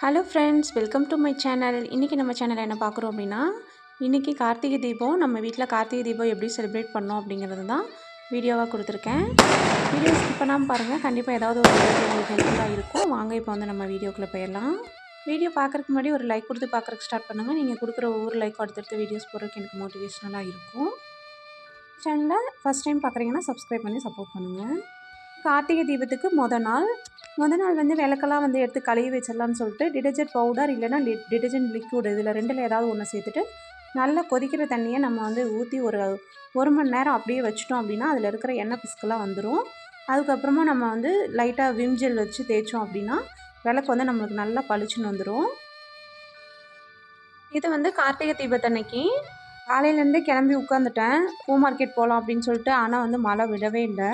Hello friends welcome to my channel இன்றைக்கி நம்ம சேனலில் என்ன பார்க்குறோம் அப்படின்னா இன்றைக்கி கார்த்திகை தீபம் நம்ம வீட்டில் கார்த்திகை தீபம் எப்படி செலிப்ரேட் பண்ணோம் அப்படிங்கிறது தான் வீடியோவாக கொடுத்துருக்கேன். வீடியோ ஸ்கிப் பண்ணாமல் பாருங்கள் கண்டிப்பாக ஏதாவது ஒரு வீடியோ உங்களுக்கு ஹெல்ப்ஃபுல்லாக இருக்கும். வாங்க இப்போ வந்து நம்ம வீடியோக்குள்ளே போயிடலாம். வீடியோ பார்க்குறதுக்கு முன்னாடி ஒரு லைக் கொடுத்து பார்க்குறக்கு ஸ்டார்ட் பண்ணுங்கள் நீங்கள் கொடுக்குற ஒவ்வொரு லைக்கும் அடுத்தடுத்து வீடியோஸ் போடுறதுக்கு எனக்கு மோட்டிவேஷ்னலாக இருக்கும். சேனலில் ஃபஸ்ட் டைம் பார்க்குறீங்கன்னா சப்ஸ்கிரைப் பண்ணி சப்போர்ட் பண்ணுங்கள் கார்த்திகை தீபத்துக்கு முத நாள். மொதல் நாள் வந்து விளக்கெல்லாம் வந்து எடுத்து கழுவி வச்சிடலான்னு சொல்லிட்டு டிடர்ஜென்ட் பவுடர் இல்லைன்னா டி டிடர்ஜென்ட் லிக்விட் இதில் ரெண்டில் ஏதாவது ஒன்று சேர்த்துட்டு நல்லா கொதிக்கிற தண்ணியை நம்ம வந்து ஊற்றி ஒரு ஒரு மணி நேரம் அப்படியே வச்சிட்டோம் அப்படின்னா அதில் இருக்கிற எண்ணெய் பிஸ்கெல்லாம் வந்துடும் அதுக்கப்புறமா நம்ம வந்து லைட்டாக விம் ஜெல் வச்சு தேய்ச்சோம் அப்படின்னா விளக்கு வந்து நம்மளுக்கு நல்லா பளிச்சுன்னு வந்துடும் இது வந்து கார்த்திகை தீபத்தன்னைக்கு காலையிலேருந்தே கிளம்பி உட்காந்துட்டேன் பூ மார்க்கெட் போகலாம் அப்படின்னு சொல்லிட்டு ஆனால் வந்து மழை விடவே இல்லை.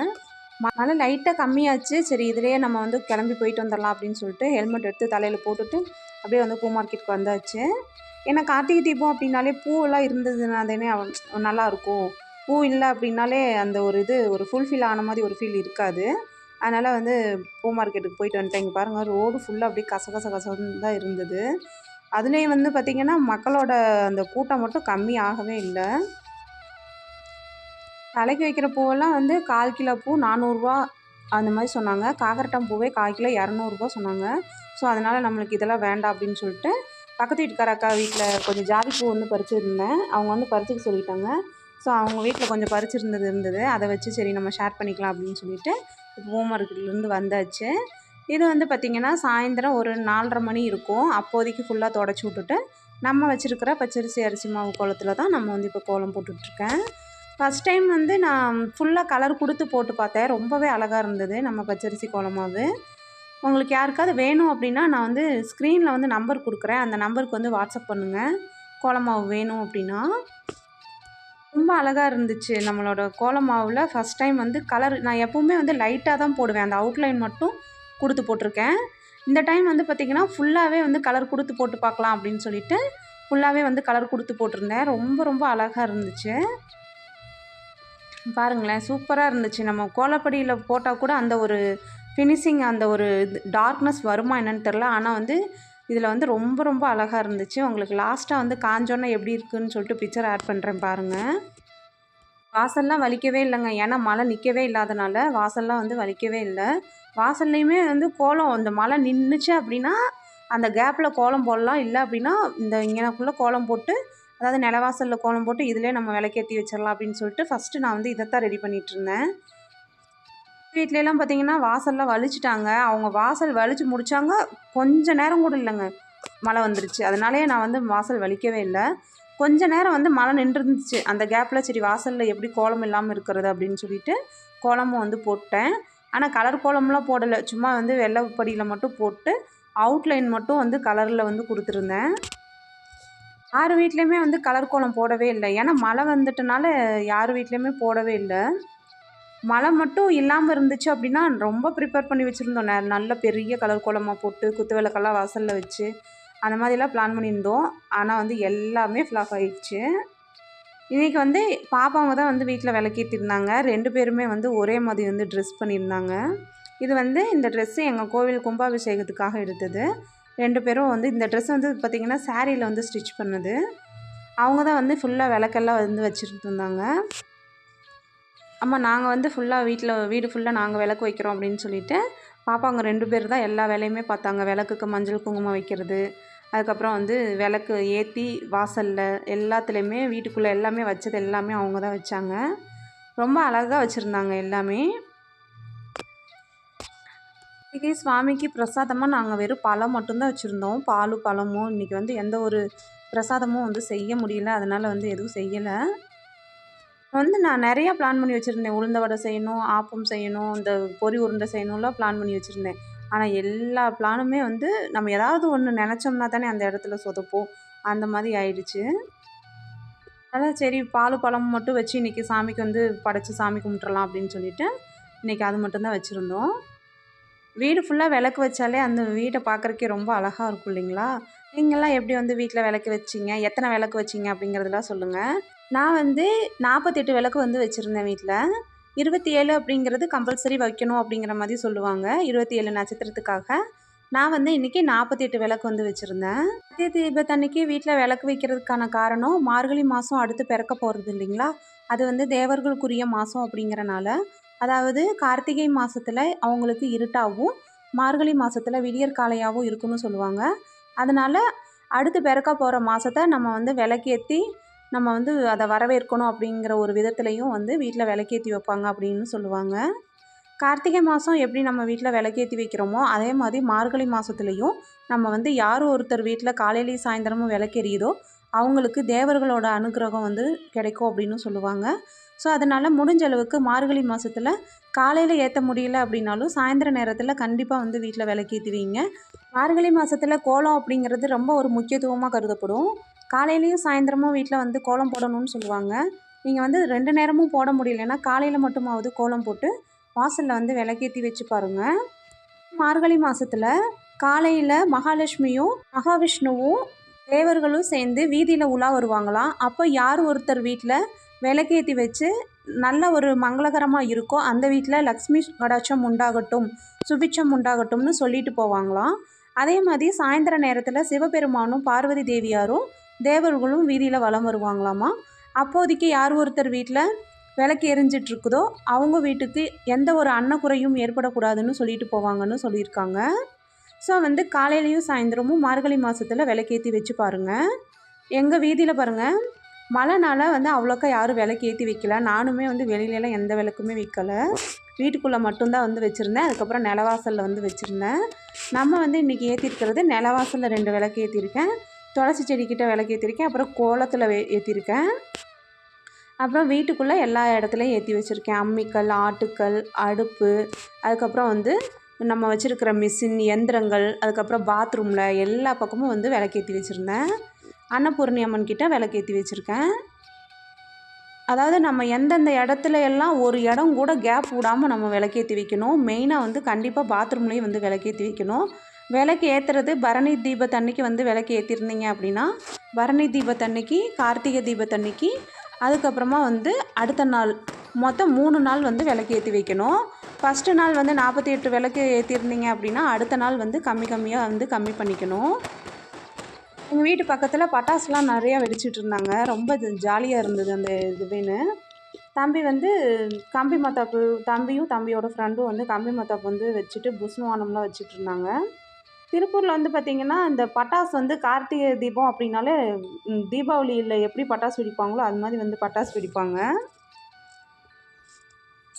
மழை லைட்டாக கம்மியாச்சு. சரி இதுலேயே நம்ம வந்து கிளம்பி போயிட்டு வந்துடலாம் அப்படின்னு சொல்லிட்டு ஹெல்மெட் எடுத்து தலையில் போட்டுட்டு அப்படியே வந்து பூ மார்க்கெட்டுக்கு வந்தாச்சு. ஏன்னா கார்த்திகை தீபம் அப்படின்னாலே பூவெல்லாம் இருந்ததுன்னா தானே நல்லாயிருக்கும். பூ இல்லை அப்படின்னாலே அந்த ஒரு இது ஒரு ஃபுல்ஃபில் ஆன மாதிரி ஒரு ஃபீல் இருக்காது. அதனால் வந்து பூ மார்க்கெட்டுக்கு போயிட்டு வந்துட்டேன். இங்கே பாருங்கள் ரோடு ஃபுல்லாக அப்படியே கச கச கசன்னு தான் இருந்தது. அதுலேயும் வந்து பார்த்திங்கன்னா மக்களோட அந்த கூட்டம் மட்டும் கம்மி ஆகவே இல்லை. தலைக்கு வைக்கிற பூவெல்லாம் வந்து கால் கிலோ பூ நானூறுரூவா அந்த மாதிரி சொன்னாங்க. காக்கரட்டம் பூவே கால் கிலோ இரநூறுபா சொன்னாங்க. ஸோ அதனால் நம்மளுக்கு இதெல்லாம் வேண்டாம் அப்படின்னு சொல்லிட்டு பக்கத்து வீட்டுக்கார அக்கா வீட்டில் கொஞ்சம் ஜாதி பூ வந்து பறிச்சிருந்தேன். அவங்க வந்து பறிச்சுக்க சொல்லிட்டாங்க. ஸோ அவங்க வீட்டில் கொஞ்சம் பறிச்சிருந்தது இருந்தது. அதை வச்சு சரி நம்ம ஷேர் பண்ணிக்கலாம் அப்படின்னு சொல்லிட்டு பூ மார்க்கெட்லேருந்து வந்தாச்சு. இது வந்து பார்த்திங்கன்னா சாயந்தரம் ஒரு நாலரை மணி இருக்கும். அப்போதைக்கு ஃபுல்லாக தொடச்சி விட்டுட்டு நம்ம வச்சுருக்கிற பச்சரிசி அரிசி மாவு கோலத்தில் தான் நம்ம வந்து இப்போ கோலம் போட்டுட்ருக்கேன் ஃபஸ்ட் டைம் வந்து நான் ஃபுல்லாக கலர் கொடுத்து போட்டு பார்த்தேன். ரொம்பவே அழகாக இருந்தது. நம்ம பச்சரிசி கோலமாவு உங்களுக்கு யாருக்காவது வேணும் அப்படின்னா நான் வந்து ஸ்க்ரீனில் வந்து நம்பர் கொடுக்குறேன். அந்த நம்பருக்கு வந்து வாட்ஸ்அப் பண்ணுங்கள் கோலமாவு வேணும் அப்படின்னா. ரொம்ப அழகாக இருந்துச்சு நம்மளோட கோலமாவில் ஃபஸ்ட் டைம் வந்து கலர் நான் எப்போவுமே வந்து லைட்டாக தான் போடுவேன். அந்த அவுட்லைன் மட்டும் கொடுத்து போட்டிருக்கேன். இந்த டைம் வந்து பார்த்திங்கன்னா ஃபுல்லாகவே வந்து கலர் கொடுத்து போட்டு பார்க்கலாம் அப்படின்னு சொல்லிட்டு ஃபுல்லாகவே வந்து கலர் கொடுத்து போட்டிருந்தேன். ரொம்ப ரொம்ப அழகாக இருந்துச்சு. பாருங்களேன் சூப்பராக இருந்துச்சு. நம்ம கோலப்படியில் போட்டால் கூட அந்த ஒரு ஃபினிஷிங் அந்த ஒரு டார்க்னஸ் வருமா என்னன்னு தெரில ஆனால் வந்து இதில் வந்து ரொம்ப ரொம்ப அழகாக இருந்துச்சு. உங்களுக்கு லாஸ்ட்டாக வந்து காஞ்சோன்னா எப்படி இருக்குதுன்னு சொல்லிட்டு பிக்சர் ஆட் பண்ணுறேன் பாருங்கள் வாசல்லாம் வலிக்கவே இல்லைங்க. ஏன்னா மழை நிற்கவே இல்லாதனால வாசல்லாம் வந்து வலிக்கவே இல்லை. வாசல்லையுமே வந்து கோலம் அந்த மழை நின்றுச்சு அப்படின்னா அந்த கேப்பில் கோலம் போடலாம். இல்லை அப்படின்னா இந்த இங்கனக்குள்ளே கோலம் போட்டு அதாவது நிலவாசலில் கோலம் போட்டு இதிலே நம்ம விளக்கேற்றி வச்சிடலாம் அப்படின்னு சொல்லிட்டு ஃபஸ்ட்டு நான் வந்து இதைத்தான் ரெடி பண்ணிகிட்ருந்தேன் வீட்லலாம் பார்த்தீங்கன்னா வாசல்லாம் வலிச்சிட்டாங்க. அவங்க வாசல் வலிச்சு முடித்தாங்க கொஞ்சம் நேரம் கூட இல்லைங்க. மழை வந்துருச்சு. அதனாலேயே நான் வந்து வாசல் வலிக்கவே இல்லை. கொஞ்ச நேரம் வந்து மழை நின்றுருந்துச்சு. அந்த கேப்பில் சரி வாசலில் எப்படி கோலம் இல்லாமல் இருக்கிறது அப்படின்னு சொல்லிட்டு கோலமும் வந்து போட்டேன். ஆனால் கலர் கோலம்லாம் போடலை. சும்மா வந்து வெள்ளைப்படியில் மட்டும் போட்டு அவுட்லைன் மட்டும் வந்து கலரில் வந்து கொடுத்துருந்தேன். யார் வீட்லேயுமே வந்து கலர் கோலம் போடவே இல்லை. ஏன்னா மழை வந்துட்டனால யார் வீட்லேயுமே போடவே இல்லை. மழை மட்டும் இல்லாமல் இருந்துச்சு அப்படின்னா ரொம்ப ப்ரிப்பேர் பண்ணி வச்சுருந்தோம். நல்ல பெரிய கலர் கோலமாக போட்டு குத்து விளக்கெல்லாம் வாசலில் வச்சு அந்த மாதிரிலாம் பிளான் பண்ணியிருந்தோம். ஆனால் வந்து எல்லாமே ஃப்ளாப் ஆகிடுச்சு இன்றைக்கி வந்து பாப்பாங்க தான் வந்து வீட்டில் விளக்கேற்றிருந்தாங்க ரெண்டு பேருமே வந்து ஒரே மாதிரி வந்து ட்ரெஸ் பண்ணியிருந்தாங்க. இது வந்து இந்த ட்ரெஸ்ஸு எங்கள் கோவில் கும்பாபிஷேகத்துக்காக எடுத்தது. ரெண்டு பேரும் வந்து இந்த ட்ரெஸ் வந்து பார்த்திங்கன்னா சாரியில் வந்து ஸ்டிச் பண்ணுது. அவங்க தான் வந்து ஃபுல்லாக விளக்கெல்லாம் வந்து வச்சுட்டு இருந்தாங்க. நாங்கள் வந்து ஃபுல்லாக வீட்டில் வீடு ஃபுல்லாக நாங்கள் விளக்கு வைக்கிறோம் அப்படின்னு சொல்லிட்டு பாப்பாங்க ரெண்டு பேர் தான் எல்லா வேலையுமே பார்த்தாங்க. விளக்குக்கு மஞ்சள் குங்குமம் வைக்கிறது அதுக்கப்புறம் வந்து விளக்கு ஏற்றி வாசலில் எல்லாத்துலேயுமே வீட்டுக்குள்ளே எல்லாமே வச்சது எல்லாமே அவங்க தான் வச்சாங்க. ரொம்ப அழகாக வச்சுருந்தாங்க எல்லாமே. இன்றைக்கி சுவாமிக்கு பிரசாதமாக நாங்கள் வெறும் பழம் மட்டும்தான் வச்சுருந்தோம். பாலும் பழமும் இன்றைக்கி வந்து எந்த ஒரு பிரசாதமும் வந்து செய்ய முடியல. அதனால் வந்து எதுவும் செய்யலை. வந்து நான் நிறையா பிளான் பண்ணி வச்சுருந்தேன். உளுந்த வடை செய்யணும் ஆப்பம் செய்யணும் இந்த பொறி உருண்டை செய்யணும்லாம் பிளான் பண்ணி வச்சுருந்தேன். ஆனால் எல்லா பிளானுமே வந்து நம்ம ஏதாவது ஒன்று நினச்சோம்னா தானே அந்த இடத்துல சொதப்போம். அந்த மாதிரி ஆயிடுச்சு. அதான் சரி பால் பழம் மட்டும் வச்சு இன்றைக்கி சாமிக்கு வந்து படைச்சி சாமி கும்பிட்றலாம் அப்படின்னு சொல்லிவிட்டு இன்றைக்கி அது மட்டும்தான் வச்சுருந்தோம். வீடு ஃபுல்லாக விளக்கு வச்சாலே அந்த வீட்டை பார்க்குறக்கே ரொம்ப அழகாக இருக்கும் இல்லைங்களா? நீங்கள்லாம் எப்படி வந்து வீட்டில் விளக்கு வச்சிங்க? எத்தனை விளக்கு வச்சிங்க அப்படிங்கிறதெல்லாம் சொல்லுங்கள் நான் வந்து நாற்பத்தெட்டு விளக்கு வந்து வச்சுருந்தேன் வீட்டில் இருபத்தி ஏழு அப்படிங்கிறது கம்பல்சரி வைக்கணும் அப்படிங்கிற மாதிரி சொல்லுவாங்க. இருபத்தி ஏழு நட்சத்திரத்துக்காக. நான் வந்து இன்றைக்கி நாற்பத்தெட்டு விளக்கு வந்து வச்சுருந்தேன். கார்த்திகை தீபத்தன்னைக்கு வீட்டில் விளக்கு வைக்கிறதுக்கான காரணம் மார்கழி மாதம் அடுத்து பிறக்க போகிறது இல்லைங்களா? அது வந்து தேவர்களுக்குரிய மாதம் அப்படிங்கிறனால அதாவது கார்த்திகை மாதத்தில் அவங்களுக்கு இருட்டாகவும் மார்கழி மாதத்தில் விடியற் காலையாகவும் இருக்குன்னு சொல்லுவாங்க. அதனால் அடுத்து பிறக்க போகிற மாதத்தை நம்ம வந்து விளக்கேற்றி நம்ம வந்து அதை வரவேற்கணும் அப்படிங்கிற ஒரு விதத்துலேயும் வந்து வீட்டில் விளக்கேற்றி வைப்பாங்க அப்படின்னு சொல்லுவாங்க. கார்த்திகை மாதம் எப்படி நம்ம வீட்டில் விளக்கேற்றி வைக்கிறோமோ அதே மாதிரி மார்கழி மாதத்துலேயும் நம்ம வந்து யார் ஒருத்தர் வீட்டில் காலையிலேயும் சாயந்தரமும் விளக்கெறியுதோ அவங்களுக்கு தேவர்களோட அனுகிரகம் வந்து கிடைக்கும் அப்படின்னு சொல்லுவாங்க. ஸோ அதனால் முடிஞ்ச அளவுக்கு மார்கழி மாதத்தில் காலையில் ஏற்ற முடியல அப்படின்னாலும் சாயந்தர நேரத்தில் கண்டிப்பாக வந்து வீட்டில் விளக்கேற்றுவீங்க மார்கழி மாதத்தில் கோலம் அப்படிங்கிறது ரொம்ப ஒரு முக்கியத்துவமாக கருதப்படும். காலையிலையும் சாயந்தரமும் வீட்டில் வந்து கோலம் போடணும்னு சொல்லுவாங்க. நீங்கள் வந்து ரெண்டு நேரமும் போட முடியலன்னா காலையில் மட்டுமாவது கோலம் போட்டு வாசலில் வந்து விளக்கேற்றி வச்சு பாருங்கள் மார்கழி மாதத்தில் காலையில் மகாலட்சுமியும் மகாவிஷ்ணுவும் தேவர்களும் சேர்ந்து வீதியில் உலா வருவாங்களாம். அப்போ யார் ஒருத்தர் வீட்டில் விளக்கேற்றி வச்சு நல்ல ஒரு மங்களகரமாக இருக்கோ அந்த வீட்டில் லக்ஷ்மி கடாட்சம் உண்டாகட்டும் சுபிட்சம் உண்டாகட்டும்னு சொல்லிட்டு போவாங்களாம். அதே மாதிரி சாயந்தர நேரத்தில் சிவபெருமானும் பார்வதி தேவியாரும் தேவர்களும் வீதியில் வலம் வருவாங்களாமா. அப்போதைக்கு யார் ஒருத்தர் வீட்டில் விளக்கு எரிஞ்சிட்ருக்குதோ அவங்க வீட்டுக்கு எந்த ஒரு அன்னக்குறையும் ஏற்படக்கூடாதுன்னு சொல்லிட்டு போவாங்கன்னு சொல்லியிருக்காங்க. ஸோ வந்து காலையிலையும் சாயந்தரமும் மார்கழி மாதத்தில் விளக்கேற்றி வச்சு பாருங்கள் எங்கள் வீதியில் பாருங்கள் மழைனால வந்து அவ்வளோக்கா யாரும் விளக்கு ஏற்றி வைக்கல. நானுமே வந்து வெளியிலலாம் எந்த விளக்குமே வைக்கலை. வீட்டுக்குள்ளே மட்டும்தான் வந்து வச்சுருந்தேன். அதுக்கப்புறம் நிலவாசலில் வந்து வச்சுருந்தேன். நம்ம வந்து இன்றைக்கி ஏற்றிருக்கிறது நிலவாசலில் ரெண்டு விளக்கு ஏற்றிருக்கேன் துளசி செடிக்கிட்ட விளக்கு ஏற்றிருக்கேன் அப்புறம் கோலத்தில் ஏற்றிருக்கேன் அப்புறம் வீட்டுக்குள்ளே எல்லா இடத்துலையும் ஏற்றி வச்சுருக்கேன். அம்மிக்கல் ஆட்டுக்கல் அடுப்பு அதுக்கப்புறம் வந்து நம்ம வச்சுருக்கிற மிஷின் எந்திரங்கள் அதுக்கப்புறம் பாத்ரூமில் எல்லா பக்கமும் வந்து விளக்கேற்றி வச்சுருந்தேன். அன்னபூர்ணி அம்மன் கிட்டே விளக்கேற்றி வச்சுருக்கேன். அதாவது நம்ம எந்தெந்த இடத்துல எல்லாம் ஒரு இடம் கூட கேப் விடாமல் நம்ம விளக்கேற்றி வைக்கணும். மெயினாக வந்து கண்டிப்பாக பாத்ரூம்லேயும் வந்து விளக்கேற்றி வைக்கணும். விளக்கு ஏற்றுறது பரணி தீபத்தன்னைக்கு வந்து விளக்கு ஏற்றிருந்தீங்க அப்படின்னா பரணி தீபத்தன்னைக்கு கார்த்திகை தீபத்தன்னைக்கு அதுக்கப்புறமா வந்து அடுத்த நாள் மொத்தம் மூணு நாள் வந்து விளக்கு ஏற்றி வைக்கணும். ஃபஸ்ட்டு நாள் வந்து நாற்பத்தி எட்டு விளக்கு ஏற்றிருந்தீங்க அப்படின்னா அடுத்த நாள் வந்து கம்மி கம்மியாக வந்து கம்மி பண்ணிக்கணும். எங்கள் வீட்டு பக்கத்தில் பட்டாசுலாம் நிறையா வெடிச்சிட்டு இருந்தாங்க. ரொம்ப ஜாலியாக இருந்தது அந்த இதுவேன்னு. தம்பி வந்து கம்பி மத்தாப்பு தம்பியும் தம்பியோட ஃப்ரெண்டும் வந்து கம்பி மத்தாப்பு வந்து வச்சுட்டு புஸ்வானம்லாம் வச்சுட்டு இருந்தாங்க. திருப்பூரில் வந்து பார்த்திங்கன்னா இந்த பட்டாசு வந்து கார்த்திகை தீபம் அப்படின்னாலே தீபாவளியில் எப்படி பட்டாசு வெடிப்பாங்களோ அது மாதிரி வந்து பட்டாசு வெடிப்பாங்க.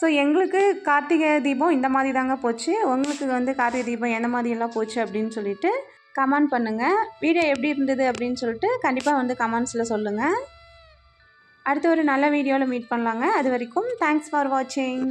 ஸோ எங்களுக்கு கார்த்திகை தீபம் இந்த மாதிரி தாங்க போச்சு. உங்களுக்கு வந்து கார்த்திகை தீபம் எந்த மாதிரியெல்லாம் போச்சு அப்படின்னு சொல்லிட்டு கமெண்ட் பண்ணுங்கள் வீடியோ எப்படி இருந்தது அப்படின்னு சொல்லிட்டு கண்டிப்பாக வந்து கமெண்ட்ஸில் சொல்லுங்கள் அடுத்த ஒரு நல்ல வீடியோவில் மீட் பண்ணலாங்க. அது வரைக்கும் தேங்க்ஸ் ஃபார் வாட்சிங்